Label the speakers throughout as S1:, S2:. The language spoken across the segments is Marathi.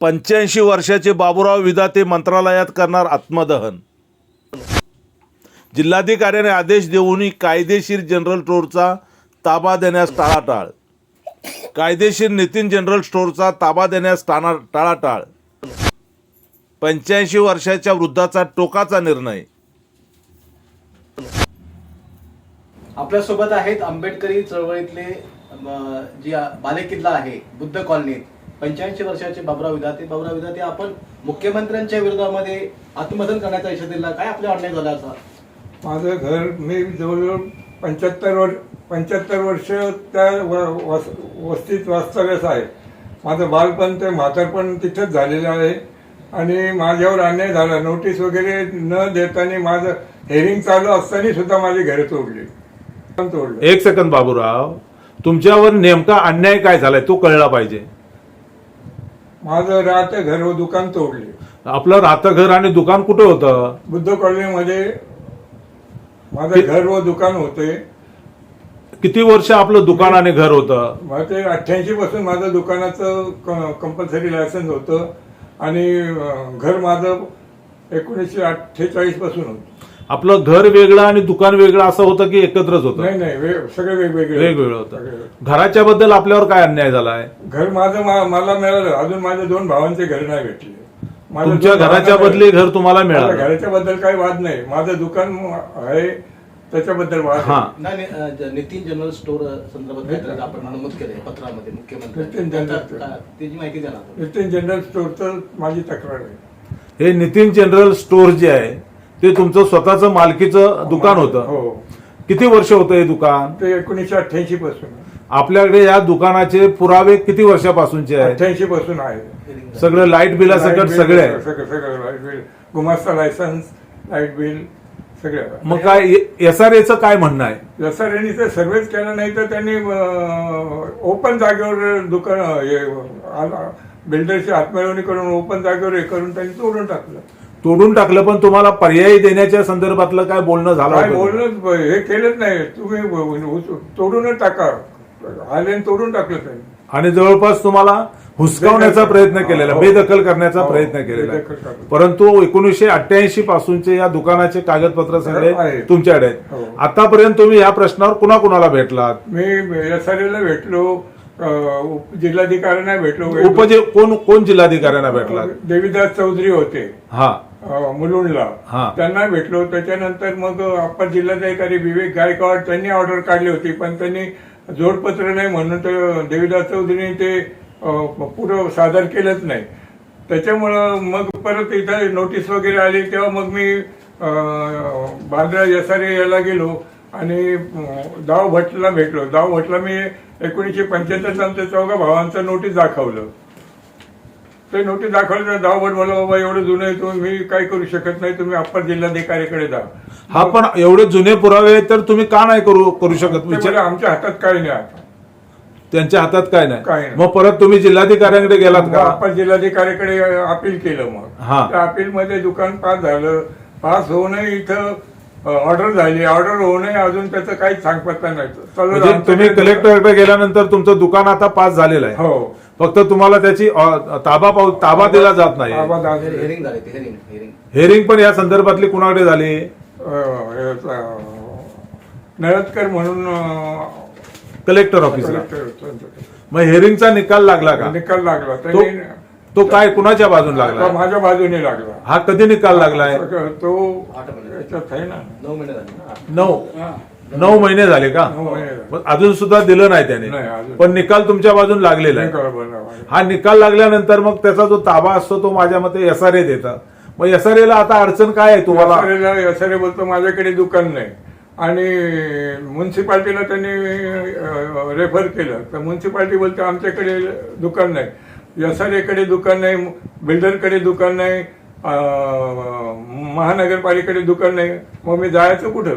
S1: पंच्याऐंशी वर्षाचे बाबूराव विदाते मंत्रालयात करणार आत्मदहन. जिल्हाधिकाऱ्याने आदेश देऊनही कायदेशीर जनरल स्टोअरचा ताबा देण्यास टाळाटाळ. कायदेशीर नितीन जनरल स्टोअरचा ताबा देण्यास टाळा टाळाटाळ. पंच्याऐंशी वर्षाच्या वृद्धाचा टोकाचा निर्णय.
S2: आपल्यासोबत आहेत आंबेडकरी चळवळीतले जी बालेकिल्ला आहे बुद्ध कॉलनीत. पंच्याऐंशी वर्षाचे बाबुराव विधाते. बाबुराव विधाते आपण मुख्यमंत्र्यांच्या विरोधामध्ये आत्मदहन करण्याचा इशारा दिला. काय आपल्या अन्याय झाला असा?
S3: माझं घर मी जवळजवळ पंच्याहत्तर वर्ष पंच्याहत्तर वर्ष त्या व- वस- वस्तीत वास्तव्यास आहे. माझं बालपण ते म्हातारपण तिथंच झालेलं आहे. आणि माझ्यावर अन्याय झाला. नोटीस वगैरे न देताना माझं हेरिंग चालू असताना सुद्धा माझी घरं तोडली. तोडलं.
S1: एक सेकंद बाबूराव तुमच्यावर नेमका अन्याय काय झालाय तो कळला पाहिजे.
S3: माझं राहतं घर व दुकान तोडले.
S1: आपलं राहतं घर आणि दुकान कुठे होतं?
S3: बुद्ध कॉलनीमध्ये माझं घर व दुकान होते.
S1: किती वर्ष आपलं दुकान आणि घर होतं?
S3: ते अठ्ठ्याऐंशी पासून माझं दुकानाचं कंपल्सरी लायसन्स होतं. आणि अं, घर माझं एकोणीसशे अठ्ठेचाळीसपासून होतं.
S1: आपलं घर वेगळं आणि दुकान वेगळं असं होतं की एकत्रच होतं?
S3: नाही नाही वे- सगळे वेगवेगळे.
S1: वेगवेगळं होतं. घराच्या बद्दल आपल्यावर काय अन्याय झालाय?
S3: घर माझं मा- मला मिळालं. अजून माझ्या दोन भावांचे घर नाही भेटले. माझ्या
S1: तुमच्या
S3: दोन
S1: घराच्या
S3: भावांना
S1: बदली घर तुम्हाला मिळालं.
S3: घराच्या बद्दल काही वाद नाही. माझं दुकान आहे त्याच्याबद्दल वाद आहे.
S1: हा.
S2: नाही नाही, अ, ज- नितीन जनरल स्टोअर संदर्भात काहीतरी आपण नमूद केलंय पत्रामध्ये मुख्यमंत्री
S3: नितीन जनरल स्टोअर.
S2: त्याची माहिती द्या ना. आपण.
S3: नितीन जनरल स्टोअरचं माझी तक्रार आहे.
S1: हे नितीन जनरल स्टोअर जे आहे ते तुमचं स्वतःचं मालकीचं दुकान होतं.
S3: हो.
S1: किती वर्ष होतं हे दुकान?
S3: ते एकोणीसशे अठ्ठ्याऐंशी पासून.
S1: आपल्याकडे या दुकानाचे पुरावे किती वर्षापासूनचे आहेत?
S3: अठ्ठ्याऐंशी पासून आहे
S1: सगळं लाइट बिला
S3: लाइट बिल,
S1: सगळे. आहे
S3: सगळं सगळं लाइट बिल गुमास्ता लायसन्स लाइट बिल सगळे.
S1: मग काय एस आर एचं काय म्हणणं आहे?
S3: एसआरएनी तर सर्वेच केलं नाही तर त्यांनी ओपन जागेवर दुकान हे, बिल्डरची हातमिळवणी करून ओपन जागेवर हे करून त्यांनी तोडून टाकलं.
S1: तोडून टाकलं पण तुम्हाला पर्यायी देण्याच्या संदर्भातलं काय बोलणं झालं
S3: काय
S1: होतं?
S3: बोलणं हे केलंच नाही तुम्ही तोडूनच टाका आले तोडून टाकलं त्यांनी
S1: आणि जवळपास तुम्हाला हुसकावण्याचा प्रयत्न केलेला
S3: हो.
S1: बेदखल करण्याचा
S3: हो,
S1: प्रयत्न केलेला आहे.
S3: बेदखल करण्याचा.
S1: परंतु एकोणीसशे अठ्ठ्याऐंशी पासूनचे या दुकानाचे कागदपत्र सगळे. तुमच्याकडे
S3: हो.
S1: आहेत आतापर्यंत तुम्ही या प्रश्नावर कुणा कुणाला भेटलात
S3: मी एसआरएला भेटलो अं, उप- जिल्हाधिकाऱ्यांना भेटलो
S1: उपजे कोण कोण जिल्हाधिकाऱ्यांना भेटलात
S3: देवीदास चौधरी होते
S1: हा
S3: मुलुंडला. त्यांना भेटलो त्याच्यानंतर मग अप्पर जिल्हाधिकारी विवेक गायकवाड त्यांनी ऑर्डर काढली होती पण त्यांनी जोडपत्र नाही म्हणून तर देवीदास चौधरीने ते पुढं सादर केलंच नाही. त्याच्यामुळं मग परत इथं नोटीस वगैरे आली तेव्हा मग मी बांद्रा एसआरए याला गेलो आणि दाव भटला भेटलो. दाव भटला मी एकोणीसशे पंच्याहत्तर आमच्या चौघा भावांचं नोटीस दाखवलं. ते नोटीस दाखवलं तर भट मला बाबा एवढं जुनं आहे तुम्ही मी काय करू शकत नाही तुम्ही अप्पर जिल्हाधिकारीकडे जा.
S1: हा पण एवढे जुने पुरावे आहेत तर तुम्ही का नाही करू करू शकत?
S3: ते
S1: विचार.
S3: आमच्या हातात काही नाही आता.
S1: त्यांच्या हातात काय
S3: काय
S1: नाही
S3: नाही.
S1: मग परत तुम्ही जिल्हाधिकाऱ्यांकडे गेलात
S3: मग
S1: का
S3: अप्पर जिल्हाधिकारीकडे अपील केलं मग.
S1: हा.
S3: त्या अपील मध्ये दुकान पास झालं. पास होऊनही इथं ऑर्डर झाली. ऑर्डर होऊनही अजून त्याचं काहीच सांगपत्ता नाही.
S1: म्हणजे तुम्ही
S3: ते-
S1: कलेक्टरकडे गेल्यानंतर तुमचं दुकान आता पास झालेलं आहे.
S3: हो.
S1: फक्त तुम्हाला त्याची ताबा पाऊ- ताबा दिला जात नाही.
S2: हेरिंग झाले ते हेरिंग हेरिंग.
S1: हेरिंग पण या संदर्भातली कुणाकडे झाली?
S3: नळदकर म्हणून
S1: कलेक्टर ऑफिसला.
S3: कलेक्टर
S1: मग हेरिंगचा निकाल लागला का?
S3: निकाल लागला.
S1: तो तो काय कुणाच्या बाजून लागला
S3: माझ्या बाजूने लागला.
S1: हा कधी निकाल लागलाय?
S3: तो
S2: आठ महिने.
S3: याच्यात आहे ना.
S2: नऊ महिने झाले.
S1: नऊ. नऊ महिने झाले का?
S3: नऊ महिने झाले.
S1: मग अजून सुद्धा दिलं नाही
S3: नाही,
S1: त्याने
S3: अजून.
S1: पण निकाल तुमच्या बाजून लागलेला आहे.
S3: निकाल.
S1: हा निकाल लागल्यानंतर मग त्याचा जो ताबा असतो तो माझ्या मते एस आर ए देतात. मग एस आर ला आता अडचण काय आहे तुम्हाला?
S3: एसआरएला एसआरए बोलतो माझ्याकडे दुकान नाही. आणि म्युन्सिपाल्टीला त्यांनी रेफर केलं. तर म्युन्सिपाल्टी बोलते आमच्याकडे दुकान नाही. एसआरए कडे दुकान नाही बिल्डरकडे दुकान नाही अं, महानगरपालिकेकडे दुकान नाही. मग मी जायचं कुठं?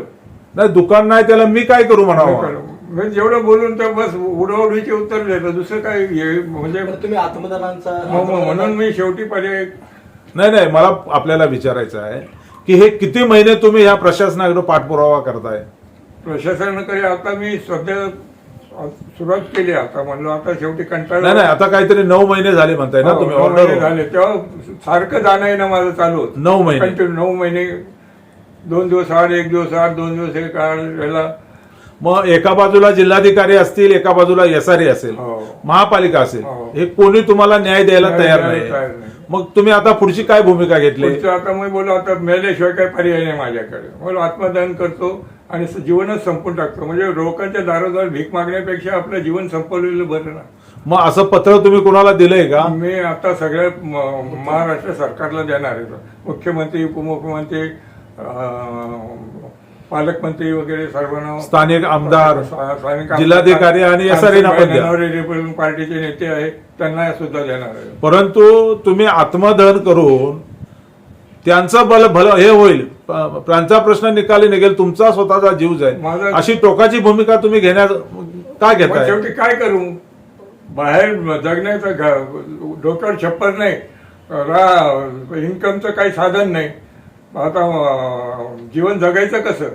S1: नाही दुकान नाही त्याला मी काय करू म्हणावं?
S3: मी जेवढं बोलून तर बस उडवडीचे उत्तर देतं दुसरं काय हे म्हणजे
S2: बरं, तुम्ही आत्मदानांचा
S3: मग- मग म्हणून मी शेवटी पर्याय
S1: नाही नाही मला आपल्याला विचारायचं आहे की हे किती महिने तुम्ही ह्या प्रशासनाकडे पाठपुरावा करताय?
S3: प्रशासनाकडे आता मी सध्या सुरुवात केली आता म्हणलो आता शेवटी कंटाळा
S1: नाही नाही आता काहीतरी नऊ महिने झाले म्हणताय ना
S3: हो,
S1: तुम्ही
S3: नऊ महिने
S1: ऑर्डर
S3: झाले. तेव्हा सारखं जाणं येणं माझं चालू होतं.
S1: नऊ महिने.
S3: कंटिन्यू नऊ महिने दोन दिवस आड एक दिवस आड दोन दिवस एक आड याला
S1: मग एका बाजूला जिल्हाधिकारी असतील एका बाजूला एसआरए असेल
S3: हो.
S1: महापालिका असेल
S3: हो.
S1: हे कोणी तुम्हाला न्याय द्यायला
S3: न्याय
S1: तयार
S3: द्यायला
S1: नाही.
S3: तयार नाही.
S1: मग तुम्ही आता पुढची काय भूमिका घेतली?
S3: पुढचं आता मी बोललो आता मेल्याशिवाय काही पर्याय नाही माझ्याकडे. बोल आत्मदान करतो आणि स- जीवनच संपून टाकतो. म्हणजे लोकांच्या दारोदार भीक मागण्यापेक्षा आपलं जीवन संपवलेलं बरं ना.
S1: मग असं पत्र तुम्ही कुणाला दिलंय का?
S3: मी आता सगळ्या म- महाराष्ट्र सरकारला देणार आहे. मुख्यमंत्री उपमुख्यमंत्री पालकमंत्री वगैरे सर्वांना
S1: स्थानिक आमदार
S3: स्थानिक
S1: जिल्हाधिकारी आणि SRE ना पण द्या.
S3: नवरे रिपब्लिकन पार्टीचे नेते आहेत त्यांना सुद्धा देणार आहे.
S1: परंतु तुम्ही आत्मदहन करून त्यांचं बल भल हे होईल. प- त्यांचा प्रश्न निकाली निघेल तुमचा स्वतःचा जीव जाईल.
S3: माझा-
S1: अशी टोकाची भूमिका तुम्ही घेण्यात का
S3: मग
S1: घेताय
S3: शेवटी काय करू? बाहेर जगण्याचं घ- डोक्यावर छप्पर नाही. रा इन्कमचं काही साधन नाही. आता जीवन जगायचं कसं?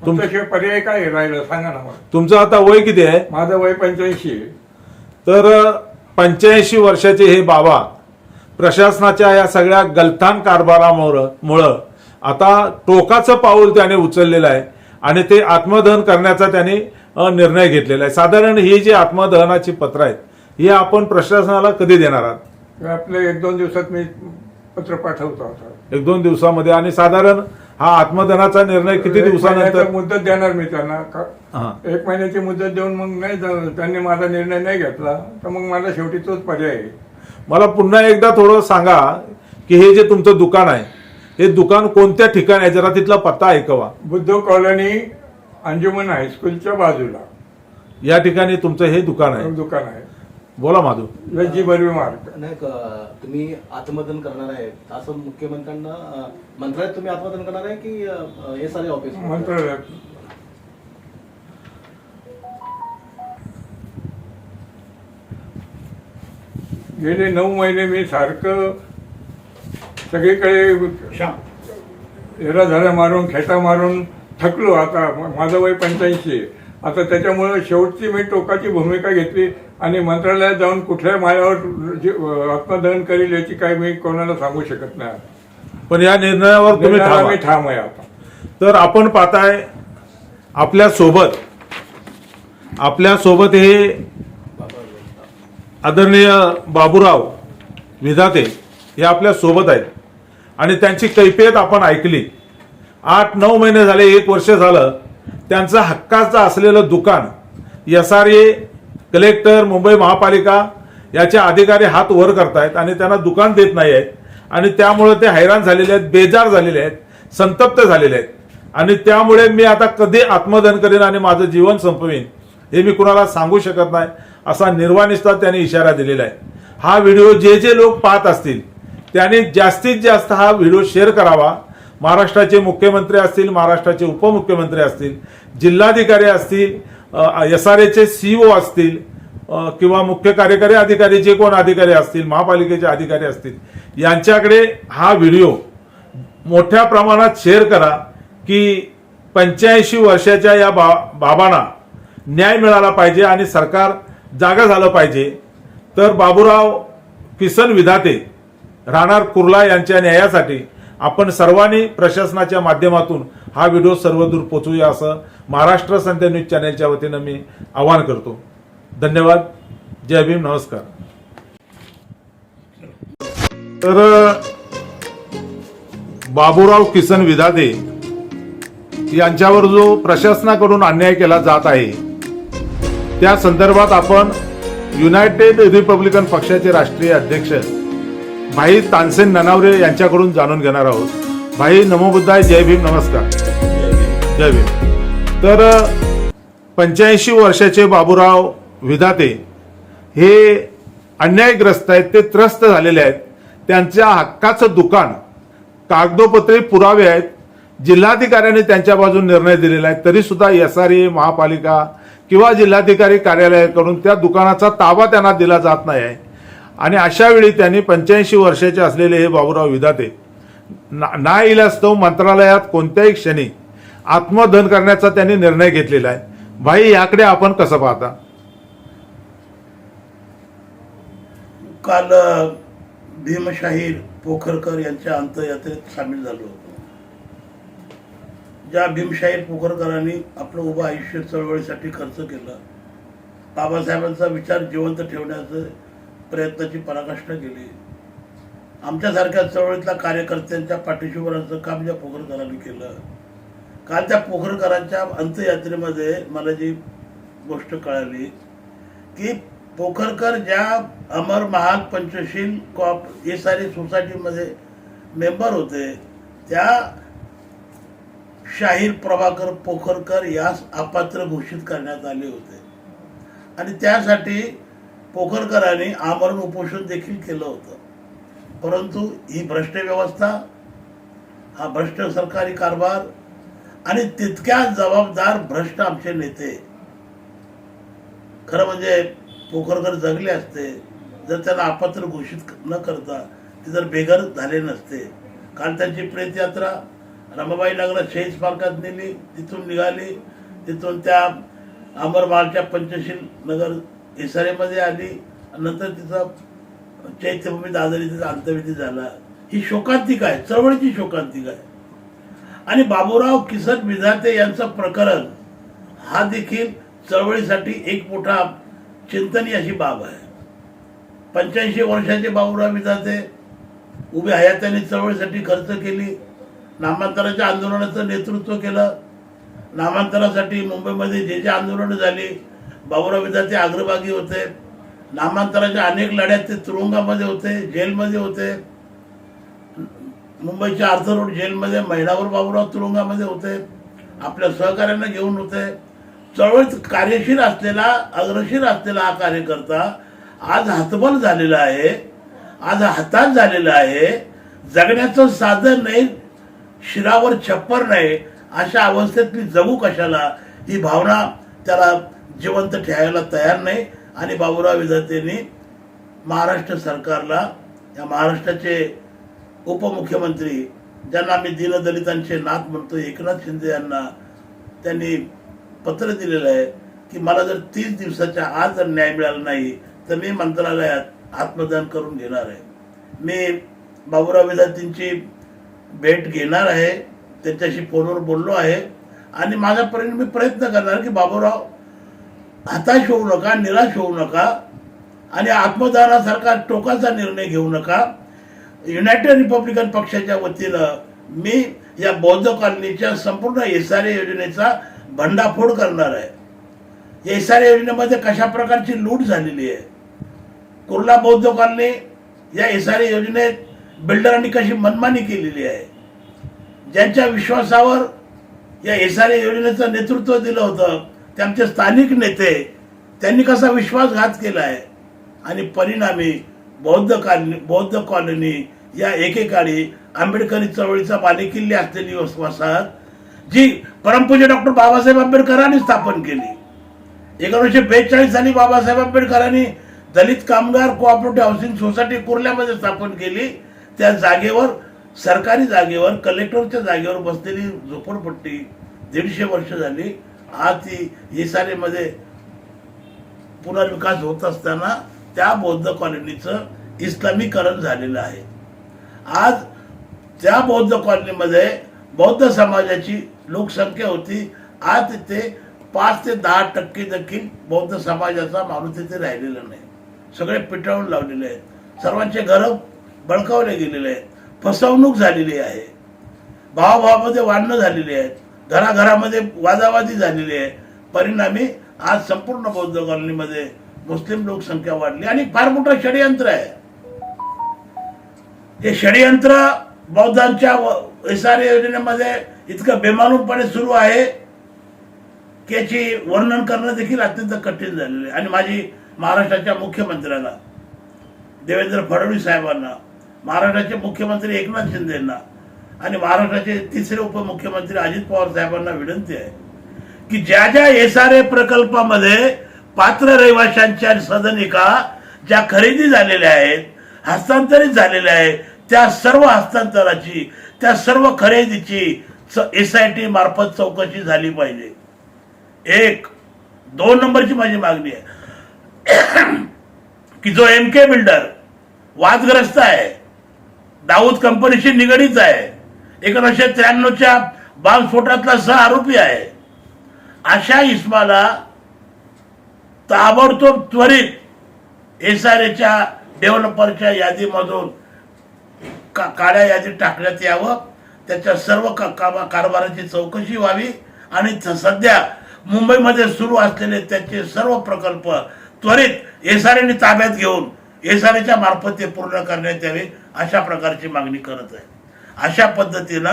S3: तुमच्याशिवाय पर्याय काय राहिलं? सांगा ना मला.
S1: तुमचं आता वय किती आहे?
S3: माझं वय पंच्याऐंशी आहे.
S1: तर पंच्याऐंशी वर्षाचे हे बाबा प्रशासनाच्या या सगळ्या गलथान कारभारामुळं मुळं आता टोकाचं पाऊल त्याने उचललेलं आहे आणि ते आत्मदहन करण्याचा त्याने निर्णय घेतलेला आहे. साधारण ही जी आत्मदहनाची पत्र आहेत ही आपण प्रशासनाला कधी देणार आहात?
S3: आपले एक दोन दिवसात मी पत्र पाठवतो आता.
S1: एक दोन दिवसामध्ये आणि साधारण हा आत्मदहनाचा निर्णय किती
S3: एक
S1: दिवसानंतर
S3: महिन्याची मुदत देणार मी त्यांना. का-
S1: हा.
S3: एक महिन्याची मुदत देऊन मग नाही झालं, त्यांनी माझा निर्णय नाही घेतला तर मग मला शेवटी तोच पर्याय आहे.
S1: मला पुन्हा एकदा थोडं सांगा की हे जे तुमचं दुकान आहे हे दुकान कोणत्या ठिकाणी आहे? जरा तिथला पत्ता ऐकवा.
S3: बुद्ध कॉलनी अंजुमन हायस्कूलच्या बाजूला.
S1: या ठिकाणी तुमचं हे दुकान आहे.
S3: दुकान आहे.
S1: बोला माधू.
S3: लज्जी बर्वी मार्ग
S2: नाही क- तुम्ही आत्मदन करणार आहे. असं मुख्यमंत्र्यांना अं, मंत्रालयात तुम्ही आत्मदन करणार आहे की हे सारे ऑफिस
S3: मंत्रालयात. गेले नऊ महिने मी सारखं सगळीकडे हेरा झाला मारून खेटा मारून थकलो. आता म- माझं वय पंच्याऐंशी आहे. आता त्याच्यामुळे शेवटची मी टोकाची भूमिका घेतली. आणि मंत्रालयात जाऊन कुठल्या मायावर आत्मदहन करील याची काही मी कोणाला सांगू शकत नाही.
S1: पण या निर्णयावर तुम्ही ठाम
S3: आहे आता.
S1: तर आपण पाहताय आपल्यासोबत आपल्यासोबत हे आदरणीय बाबूराव विधाते हे आपल्यासोबत आहेत. आणि त्यांची कैफियत आपण ऐकली. आठ नऊ महिने झाले एक वर्ष झालं. त्यांचं हक्काचं असलेलं दुकान S R A collector Mumbai महापालिका याचे अधिकारी हात वर करतायत आणि त्यांना दुकान देत नाही आहेत आणि त्यामुळे ते हैराण झालेले आहेत बेजार झालेले आहेत संतप्त झालेले आहेत. आणि त्यामुळे मी आता कधी आत्मदहन करेन आणि माझं जीवन संपवीन हे मी कुणाला सांगू शकत नाही असा निर्वाणिस्ता त्यांनी इशारा दिलेला आहे. हा व्हिडिओ जे जे लोक पाहत असतील त्यांनी जास्तीत जास्त हा व्हिडिओ शेअर करावा. महाराष्ट्राचे मुख्यमंत्री असतील महाराष्ट्राचे उपमुख्यमंत्री असतील जिल्हाधिकारी असतील एस आर एचे सीईओ असतील किंवा मुख्य कार्यकारी अधिकारी जे कोण अधिकारी असतील महापालिकेचे अधिकारी असतील यांच्याकडे हा व्हिडिओ मोठ्या प्रमाणात शेअर करा की पंच्याऐंशी वर्षाच्या या बा बाबांना न्याय मिळाला पाहिजे आणि सरकार जागा झालं पाहिजे. तर बाबूराव किसन विधाते राहणार कुर्ला यांच्या न्यायासाठी आपण सर्वांनी प्रशासनाच्या माध्यमातून हा व्हिडिओ सर्वदूर पोचवूया असं महाराष्ट्र संध्या न्यूज चॅनेलच्या वतीनं मी आवाहन करतो. धन्यवाद. जय भीम. नमस्कार. तर बाबूराव किसन विधादे यांच्यावर जो प्रशासनाकडून अन्याय केला जात आहे त्या संदर्भात आपण युनायटेड रिपब्लिकन पक्षाचे राष्ट्रीय अध्यक्ष भाई तानसेन ननावरे यांच्याकडून जाणून घेणार आहोत. भाई नमोबुद्धाय. जय भीम. नमस्कार. जय भीम. तर पंच्याऐंशी वर्षाचे बाबूराव विधाते हे अन्यायग्रस्त आहेत ते त्रस्त झालेले आहेत. त्यांच्या हक्काचं दुकान कागदोपत्री पुरावे आहेत. जिल्हाधिकाऱ्यांनी त्यांच्या बाजून निर्णय दिलेला आहे. तरीसुद्धा एस आर ए महापालिका किंवा जिल्हाधिकारी कार्यालयाकडून त्या दुकानाचा ताबा त्यांना दिला जात नाही आहे. आणि अशा वेळी त्यांनी पंच्याऐंशी वर्षाचे असलेले हे बाबूराव विधाते ना ना इलास्तव मंत्रालयात कोणत्याही क्षणी आत्मदहन करण्याचा त्यांनी निर्णय घेतलेला आहे. भाई याकडे आपण कसं पाहता?
S4: काल भीमशाहीर पोखरकर यांच्या अंतयात्रेत सामील झालो होतो. ज्या भीमशाहीर पोखरकरांनी आपलं उभं आयुष्य चळवळीसाठी खर्च केला बाबासाहेबांचा विचार जिवंत ठेवण्याचं प्रयत्नाची पराकाष्ठा केली. आमच्यासारख्या चळवळीतल्या कार्यकर्त्यांच्या पाठीशी काम ज्या पोखरकरांनी केलं. काल त्या पोखरकरांच्या अंत्ययात्रेमध्ये मला जी गोष्ट कळाली की पोखरकर ज्या अमर महाग पंचशील कॉप हे सारी सोसायटीमध्ये मेंबर होते त्या शाहीर प्रभाकर पोखरकर यास अपात्र घोषित करण्यात आले होते. आणि त्यासाठी पोखरकरांनी आमरण उपोषण देखील केलं होतं. परंतु ही भ्रष्ट व्यवस्था हा भ्रष्ट सरकारी कारभार आणि तितक्या जबाबदार भ्रष्ट आमचे नेते. खरं म्हणजे पोखरकर जगले असते. जर त्यांना अपात्र घोषित न करता ते जर बेघर झाले नसते. कारण त्यांची प्रेतयात्रा रमाबाई नगरात शहीद स्मारकात नेली तिथून निघाली तिथून त्या अमरमालच्या पंचशील नगर इसारेमध्ये आली नंतर तिचा चैत्यभूमी दादरी तिचा अंतविधी झाला. ही शोकांतिका आहे चळवळीची शोकांतिका आहे. आणि बाबूराव किसन विधाते यांचं प्रकरण हा देखील चळवळीसाठी एक मोठा चिंतनीय अशी बाब आहे. पंच्याऐंशी वर्षाचे बाबूराव विधाते उभे हयात्याने चळवळीसाठी खर्च केली नामांतराच्या आंदोलनाचं नेतृत्व केलं नामांतरासाठी मुंबईमध्ये जे जे आंदोलनं झाली बाबूराव विधाते अग्रभागी होते नामांतराच्या अनेक लढ्यात ते तुरुंगामध्ये होते जेलमध्ये होते मुंबईच्या आर्थर रोड जेलमध्ये महिलावर बाबूराव तुरुंगामध्ये होते. आपल्या सहकाऱ्यांना घेऊन होते. चळवळीत कार्यशील असलेला अग्रशील असलेला हा कार्यकर्ता आज हातबल झालेला आहे. आज हातात झालेला आहे. जगण्याचं साधन नाही शिरावर छप्पर नाही अशा अवस्थेतली जगू कशाला? ही भावना त्याला जिवंत ठेवायला तयार नाही. आणि बाबूराव विधातेंनी महाराष्ट्र सरकारला या महाराष्ट्राचे उपमुख्यमंत्री ज्यांना आम्ही दीनदलितांचे नाथ म्हणतो एकनाथ शिंदे यांना त्यांनी पत्र दिलेलं आहे की मला जर तीस दिवसाच्या आज जर न्याय मिळाला नाही तर मी मंत्रालयात आत्मदान करून घेणार आहे. मी बाबुराव विद्यार्थींची भेट घेणार आहे त्यांच्याशी फोनवर बोललो आहे आणि माझ्यापर्यंत मी प्रयत्न करणार की बाबूराव हताश होऊ नका निराश होऊ नका आणि आत्मदानासारखा टोकाचा निर्णय घेऊ नका. युनायटेड रिपब्लिकन पक्षाच्या वतीनं मी या बौद्ध कॉलनीच्या संपूर्ण एस आर योजनेचा भंडाफोड करणार आहे. एस आर योजनेमध्ये कशा प्रकारची लूट झालेली आहे? कुर्ला बौद्ध कॉलनी या एस आर योजनेत बिल्डरांनी कशी मनमानी केलेली आहे? ज्यांच्या विश्वासावर या एस आर योजनेचं नेतृत्व दिलं होतं त्यांचे स्थानिक नेते त्यांनी कसा विश्वासघात केला आहे? आणि परिणामी बौद्ध कॉलनी बौद्ध कॉलनी या एकेकाळी आंबेडकरी चळवळीचा बालेकिल्ले असलेली वसाहत जी परमपूज्य डॉक्टर बाबासाहेब आंबेडकरांनी स्थापन केली. एकोणीसशे बेचाळीस साली बाबासाहेब आंबेडकरांनी दलित कामगार कोऑपरेटिव्ह हाऊसिंग सोसायटी कुर्ल्यामध्ये स्थापन केली. त्या जागेवर सरकारी जागेवर कलेक्टरच्या जागेवर बसलेली झोपडपट्टी दीडशे वर्ष झाली. आज ती येसारेमध्ये पुनर्विकास होत असताना त्या बौद्ध कॉलनीचं इस्लामीकरण झालेलं आहे. आज त्या बौद्ध कॉलनीमध्ये बौद्ध समाजाची लोकसंख्या होती. आज तिथे पाच ते दहा टक्के देखील बौद्ध समाजाचा माणूस तिथे राहिलेला नाही. सगळे पिटाळून लावलेले आहेत. सर्वांचे घरं बळकावले गेलेले आहेत. फसवणूक झालेली आहे. भावाभावामध्ये वाढणं झालेली आहेत. घराघरामध्ये वादावादी झालेली आहे. परिणामी आज संपूर्ण बौद्ध कॉलनीमध्ये मुस्लिम लोकसंख्या वाढली आणि फार मोठं षडयंत्र आहे. हे षडयंत्र बौद्धांच्या एस योजनेमध्ये इतकं बेमालूमपणे सुरू आहे की याची वर्णन करणं देखील अत्यंत कठीण झालेलं आहे. आणि माझी महाराष्ट्राच्या मुख्यमंत्र्यांना देवेंद्र फडणवीस साहेबांना महाराष्ट्राचे मुख्यमंत्री एकनाथ शिंदेंना आणि महाराष्ट्राचे तिसरे उपमुख्यमंत्री अजित पवार साहेबांना विनंती आहे की ज्या ज्या एस आर ए प्रकल्पामध्ये पात्र रहिवाशांच्या सदनिका ज्या खरेदी झालेल्या आहेत हस्तांतरित झालेले आहे. त्या सर्व हस्तांतराची त्या सर्व खरेदीची एस आय टी मार्फत चौकशी झाली पाहिजे. एक दोन नंबरची माझी मागणी आहे. की जो एम के बिल्डर वादग्रस्त आहे दाऊद कंपनीशी निगडीत आहे एकोणीसशे त्र्याण्णवच्या बॉम्बस्फोटातला सह आरोपी आहे. अशा इस्माला ताबडतोब त्वरित एस आर एच्या डेव्हलपरच्या यादीमधून का काळ्या यादीत टाकण्यात यावं. त्याच्या सर्व का- कामा- कारभाराची चौकशी व्हावी. आणि सध्या मुंबईमध्ये सुरू असलेले त्याचे सर्व प्रकल्प त्वरित एस ताब्यात घेऊन एसआरएच्या मार्फत ते पूर्ण करण्यात यावे अशा प्रकारची मागणी करत आहे. अशा पद्धतीनं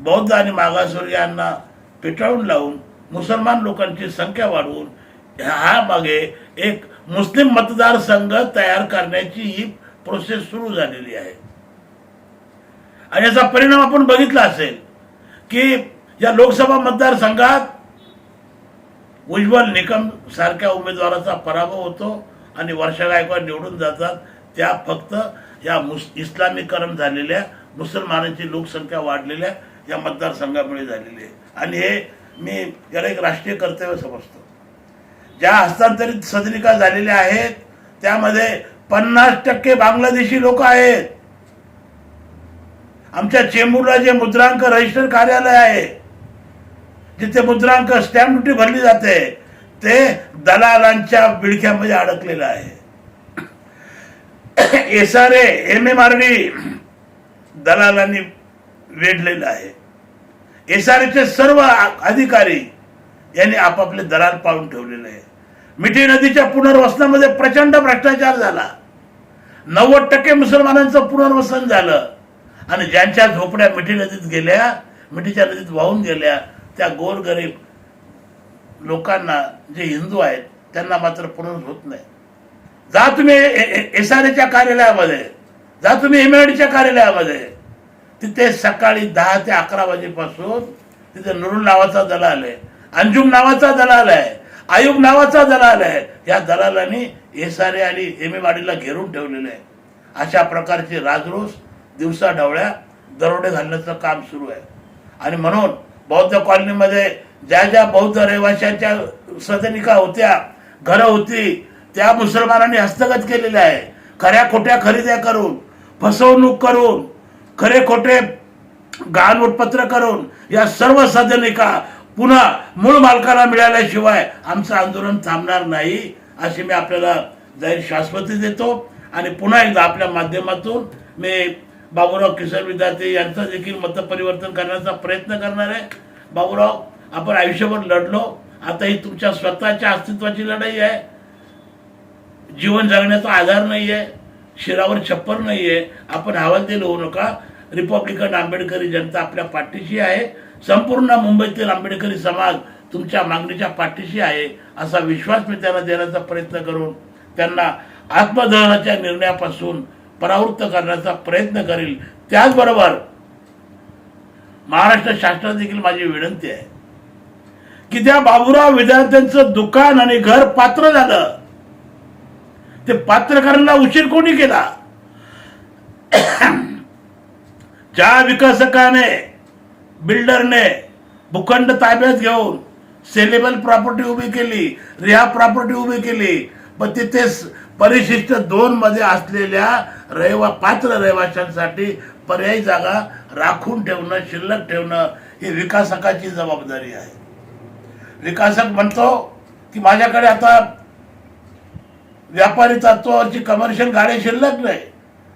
S4: बौद्ध आणि मागासवर्गीयांना पेटाळून लावून मुसलमान लोकांची संख्या वाढवून ह्या मागे एक मुस्लिम मतदारसंघ तयार करण्याची ही प्रोसेस सुरू झालेली आहे. आणि याचा परिणाम आपण बघितला असेल की या लोकसभा मतदारसंघात उज्ज्वल निकम सारख्या उमेदवाराचा पराभव होतो आणि वर्षा गायकवाड निवडून जातात. त्या फक्त या मुस इस्लामीकरण झालेल्या मुसलमानांची लोकसंख्या वाढलेल्या या मतदारसंघामुळे झालेली आहे. आणि हे मी याला एक राष्ट्रीय कर्तव्य समजतो. ज्या हस्तांतरित सदनिका झालेल्या आहेत त्यामध्ये पन्नास टक्के बांगलादेशी लोक आहेत. आमच्या चेंबूरला जे मुद्रांक रजिस्टर कार्यालय आहे जिथे मुद्रांक स्टॅम्प ड्युटी भरली जाते ते दलालांच्या बिडक्यामध्ये अडकलेलं आहे. S R M M R D दलालांनी वेढलेलं आहे. एस आर चे सर्व अधिकारी यांनी आपापले दलाल पाळून ठेवलेले आहेत. मिठी नदीच्या पुनर्वसनामध्ये प्रचंड भ्रष्टाचार झाला. नव्वद टक्के मुसलमानांचं पुनर्वसन झालं. आणि ज्यांच्या झोपड्या मिठी नदीत गेल्या मिठीच्या नदीत वाहून गेल्या त्या गोरगरीब लोकांना जे हिंदू आहेत त्यांना मात्र पुनर्वसन होत नाही. जा तुम्ही एस आर एच्या कार्यालयामध्ये जा तुम्ही एमआयडीच्या कार्यालयामध्ये. तिथे सकाळी दहा ते अकरा वाजेपासून तिथे नुरुल नावाचा दलाल आहे. अंजुम नावाचा दलाल आहे. आयुब नावाचा दलाल आहे. या दलालांनी एसआरए आणि एम ए वाडीला घेरून ठेवलेलं आहे. अशा प्रकारची राजरोस दिवसा ढवळ्या दरोडे घालण्याचं काम सुरू आहे. आणि म्हणून बौद्ध कॉलनीमध्ये ज्या ज्या बौद्ध रहिवाशांच्या सदनिका होत्या घरं होती त्या मुसलमानांनी हस्तगत केलेल्या आहे. खऱ्या खोट्या खरेद्या करून फसवणूक करून खरे खोटे गहाणवटपत्र करून या सर्व सदनिका पुन्हा मूळ मालकाला मिळाल्याशिवाय आमचं आंदोलन थांबणार नाही अशी मी आपल्याला जाहीर शाश्वती देतो. आणि पुन्हा एकदा आपल्या माध्यमातून मी बाबूराव किसन विद्यार्थी यांचं देखील मतपरिवर्तन करण्याचा प्रयत्न करणार आहे. बाबूराव आपण आयुष्यभर लढलो. आता ही तुमच्या स्वतःच्या अस्तित्वाची लढाई आहे. जीवन जगण्याचा आधार नाही आहे. शिरावर छप्पर नाही आहे. आपण हवालदिल होऊ नका. रिपब्लिकन आंबेडकरी जनता आपल्या पाठीशी आहे. संपूर्ण मुंबईतील आंबेडकरी समाज तुमच्या मागणीच्या पाठीशी आहे असा विश्वास मी त्यांना देण्याचा प्रयत्न करून त्यांना आत्मदहनाच्या निर्णयापासून परावृत्त करण्याचा प्रयत्न करील. त्याचबरोबर महाराष्ट्र शासनात देखील माझी विनंती आहे की त्या बाबूराव विद्यार्थ्यांचं दुकान आणि घर पात्र झालं. ते पात्र करायला उशीर कोणी केला? ज्या विकासकाने बिल्डरने भूखंड ताब्यात घेऊन सेलेबल प्रॉपर्टी उभी केली रिहा प्रॉपर्टी उभी केली. पण तिथे परिशिष्ट दोन मध्ये असलेल्या रहिवा पात्र रहिवाशांसाठी पर्यायी जागा राखून ठेवणं शिल्लक ठेवणं ही विकासकाची जबाबदारी आहे. विकासक म्हणतो की माझ्याकडे आता व्यापारी तत्वावरची कमर्शियल गाडी शिल्लक नाही.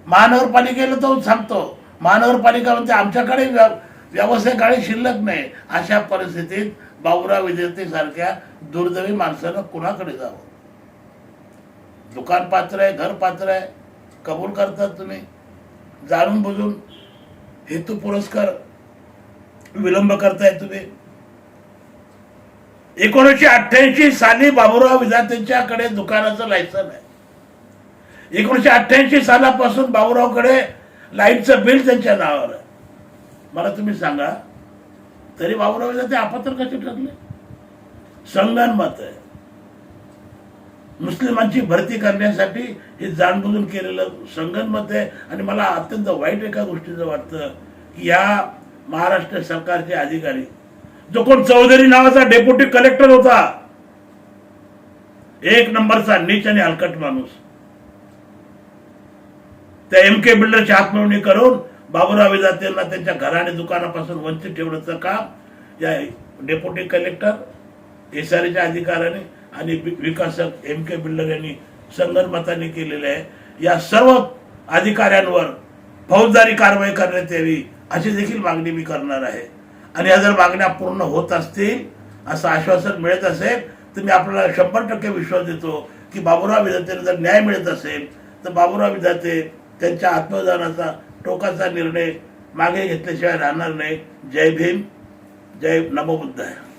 S4: महानगरपालिकेला तो सांगतो. महानगरपालिका म्हणते आमच्याकडे व्या- काळी शिल्लक नाही. अशा परिस्थितीत बाबुराव विद्यार्थी सारख्या दुर्दैवी माणसानं कुणाकडे जावं? दुकान पात्र आहे घर पात्र आहे कबूल करतात तुम्ही? जाणून बुजून हेतू पुरस्कार विलंब करताय तुम्ही? एकोणीसशे अठ्ठ्याऐंशी साली बाबुराव विद्यार्थ्यांच्याकडे दुकानाचं लायसन आहे. एकोणीसशे अठ्ठ्याऐंशी सालापासून बाबुरावकडे लाईटचं बिल त्यांच्या नावावर आहे. मला तुम्ही सांगा तरी बाबुराव ते अपात्र कसे ठरले? संगनमत आहे. मुस्लिमांची भरती करण्यासाठी हे जाणबुजून केलेलं संगनमत आहे आणि मला अत्यंत वाईट एका गोष्टीचं वाटतं की या महाराष्ट्र सरकारचे अधिकारी जो कोण चौधरी नावाचा डेप्युटी कलेक्टर होता एक नंबरचा नीच आणि हलकट माणूस त्या एम के बिल्डरची हातमिळवणी करून बाबूराव विधातेंना त्यांच्या घरा आणि दुकानापासून वंचित ठेवण्याचं काम या डेप्युटी कलेक्टर एसआरच्या अधिकाऱ्याने आणि विकासक एम के बिल्डर यांनी संगनमताने केलेले आहे. या सर्व अधिकाऱ्यांवर फौजदारी कारवाई करण्यात यावी अशी देखील मागणी मी करणार आहे. आणि या जर मागण्या पूर्ण होत असतील असं आश्वासन मिळत असेल तर मी आपल्याला शंभर टक्के विश्वास देतो की बाबूराव विधातेला जर न्याय मिळत असेल तर बाबूराव विधाते त्यांच्या आत्मदानाचा टोकाचा निर्णय मागे घेतल्याशिवाय राहणार नाही. जय भीम जय नमो आहे